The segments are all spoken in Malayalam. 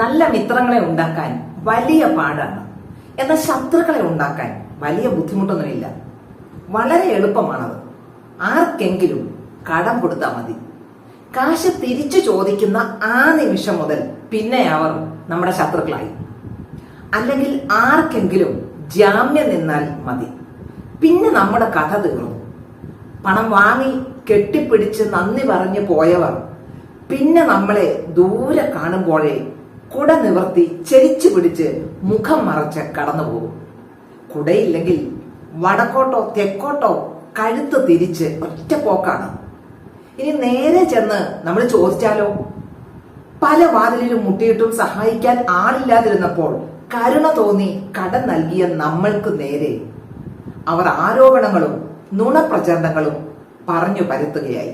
നല്ല മിത്രങ്ങളെ ഉണ്ടാക്കാൻ വലിയ പാടാണ്. എന്നാൽ ശത്രുക്കളെ ഉണ്ടാക്കാൻ വലിയ ബുദ്ധിമുട്ടൊന്നുമില്ല. വളരെ എളുപ്പമാണത്. ആർക്കെങ്കിലും കടം കൊടുത്താൽ മതി. കാശ് തിരിച്ചു ചോദിക്കുന്ന ആ നിമിഷം മുതൽ പിന്നെ അവർ നമ്മുടെ ശത്രുക്കളായി. അല്ലെങ്കിൽ ആർക്കെങ്കിലും ജാമ്യം നിന്നാൽ മതി. പിന്നെ നമ്മുടെ കഥ തീർന്നു. പണം വാങ്ങി കെട്ടിപ്പിടിച്ച് നന്ദി പറഞ്ഞു പോയവർ പിന്നെ നമ്മളെ ദൂരെ കാണുമ്പോഴേ കുട നിവർത്തി ചെരിച്ചു പിടിച്ച് മുഖം മറച്ച് കടന്നു പോകും. കുടയില്ലെങ്കിൽ വടക്കോട്ടോ തെക്കോട്ടോ കഴുത്ത് തിരിച്ച് ഒറ്റ പോക്കാണ്. ഇനി നേരെ ചെന്ന് നമ്മൾ ചോദിച്ചാലോ? പല വാതിലിലും മുട്ടിയിട്ടും സഹായിക്കാൻ ആളില്ലാതിരുന്നപ്പോൾ കരുണ തോന്നി കടം നൽകിയ നമ്മൾക്ക് നേരെ. അവർ ആരോപണങ്ങളും നുണപ്രചരണങ്ങളും പറഞ്ഞു പരത്തുകയായി.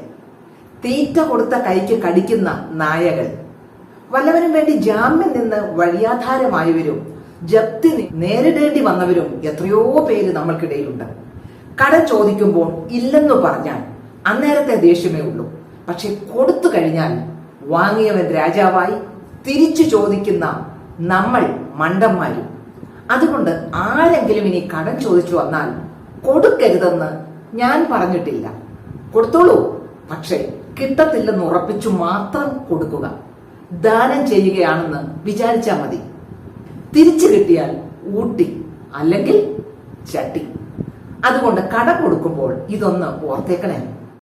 തീറ്റ കൊടുത്ത കൈക്ക് കടിക്കുന്ന നായകൾ വല്ലവനും വേണ്ടി ജാമ്യം നിന്ന് വഴിയാധാരമായവരും ജപ്തി നേരിടേണ്ടി വന്നവരും എത്രയോ പേര് നമ്മൾക്കിടയിലുണ്ട്. കട ചോദിക്കുമ്പോൾ ഇല്ലെന്ന് പറഞ്ഞാൽ അന്നേരത്തെ ദേഷ്യമേ ഉള്ളൂ. പക്ഷെ കൊടുത്തു കഴിഞ്ഞാൽ വാങ്ങിയവൻ രാജാവായി തിരിച്ചു ചോദിക്കുന്ന നമ്മൾ മണ്ടന്മാരും. അതുകൊണ്ട് ആരെങ്കിലും ഇനി കടം ചോദിച്ചു വന്നാൽ കൊടുക്കരുതെന്ന് ഞാൻ പറഞ്ഞിട്ടില്ല. കൊടുത്തോളൂ. പക്ഷേ കിട്ടത്തില്ലെന്ന് ഉറപ്പിച്ചു മാത്രം കൊടുക്കുക. ദാനം ചെയ്യുകയാണെന്ന് വിചാരിച്ചാൽ മതി. തിരിച്ചു കിട്ടിയാൽ ഊട്ടി അല്ലെങ്കിൽ ചട്ടി. അതുകൊണ്ട് കട കൊടുക്കുമ്പോൾ ഇതൊന്ന് ഓർത്തേക്കണേ.